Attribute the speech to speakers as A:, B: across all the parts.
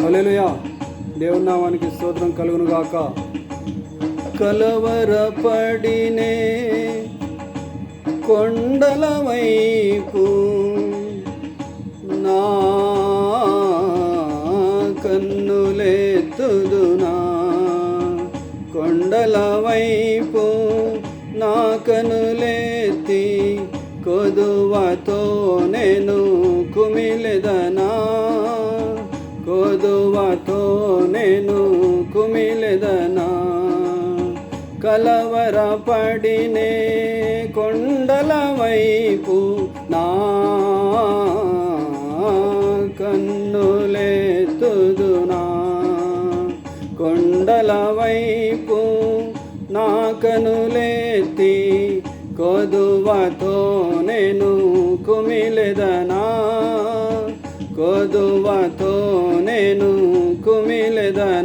A: హల్లెలూయా. దేవునామానికి స్తోత్రం కలుగును గాక కలవరపడినే కొండల వైపు నా కన్నులెత్తుదునా కొండల వైపు నా కనులెత్తి కొదువతో నేను కుమిలెదనా. కొదువతో నేను కుమిలెదనా? కలవరపడినే కొండల వైపు నా కన్నులేతుదునా కొండల వైపు నా కనులేతి కొదువతో నేను కుమిలెదనా? కొదువతో నేను కుమిలెదనా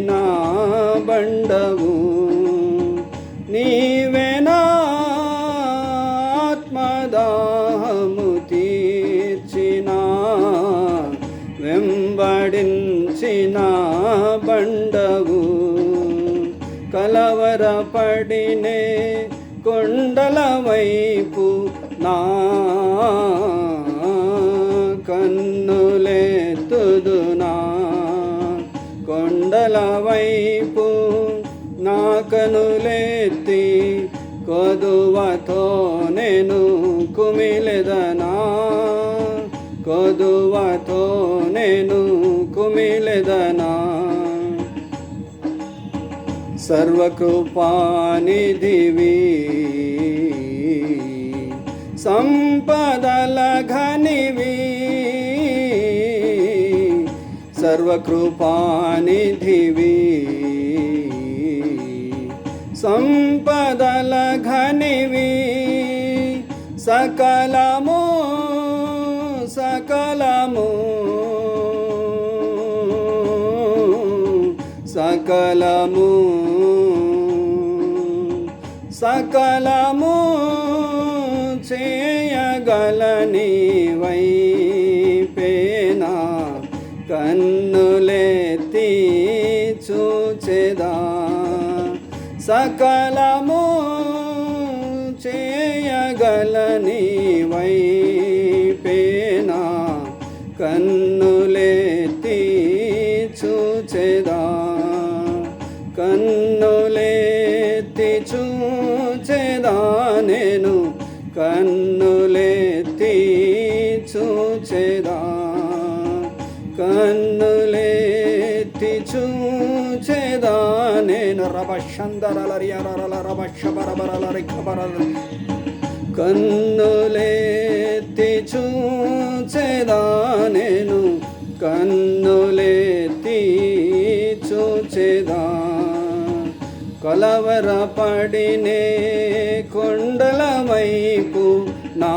A: నా బండవు. నీవే ఆత్మదాహము తీర్చిన వెంబడించిన బండవు. కలవరపడినే కొండల వైపు నా కన్నుల కొండల వైపు నా కనులెత్తి కొదువతో నేను కుమిలెదనా కొదువతో నేను కుమిలెదనా సర్వకృపానిధివి సంపదల ఘనివీ సర్వకృపానిధివి. సంపదల ఘనివి సకలము సకలము. సకలము సకలము చేయగలని వై కన్నులెత్తి చూచెదా సకలము చేయగలని వైపేనా కన్నులెత్తి చూచెదా కన్నులెత్తి చూచెదా నేను. కన్నులెత్తి చూచెదా కన్నులేతి చూచెదా నేను కన్నులేతి చూచేదానేను కన్నులేతి చూచేదా నేను కన్నులెత్తి కొండల వైపు నా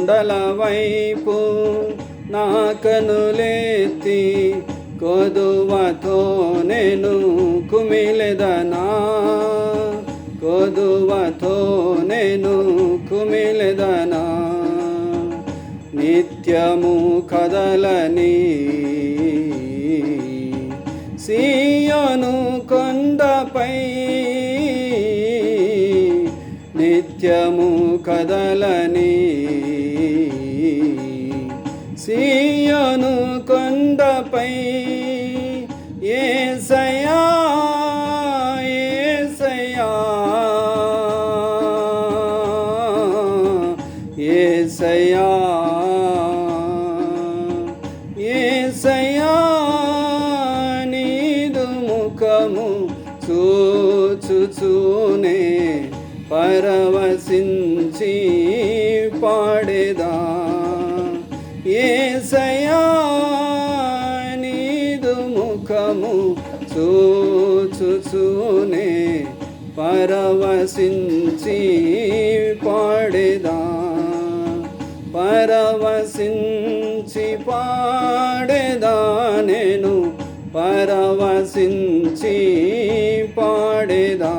A: కొండల వైపు నా కనులెత్తి కొదువతో నేను కుమిలెదనా? కొదువతో నేను కుమిలెదనా? నిత్యము కదలని సీయోను కొండపై నిత్యము కదలని ఏసయ్యా ఏసయ్యా నీదు ముఖము చూచుచూనే పరవశించి పాడేదా. ఏసయ్యా నీదు ముఖము చూచుచూనే పరవశించి పాడేదా. పరవశించి పాడేదా నేను? పరవశించి పాడేదా?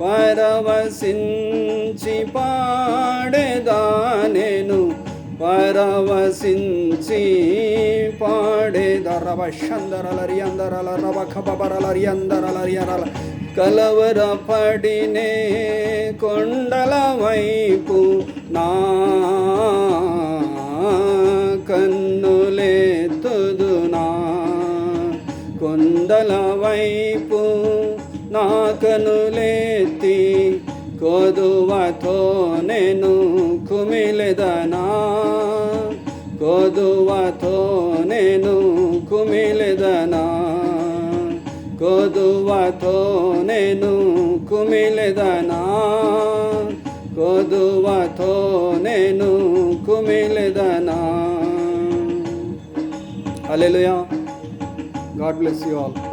A: పరవశించి పాడేదా నేను? పరవశించి పాడేదా? రవ షందరలరి అందరల రవ ఖబరలరి అందరలరి అరల కలవర పడినే కొండల వైపు నా నా కనులెత్తి కొదువతో నేను కుమిలెదనా కొదువతో నేను కుమిలెదనా కొదువతో నేను కుమిలెదనా కొదువతో నేను కుమిలెదనా హల్లెలూయా గాడ్ బ్లెస్ యూ ఆల్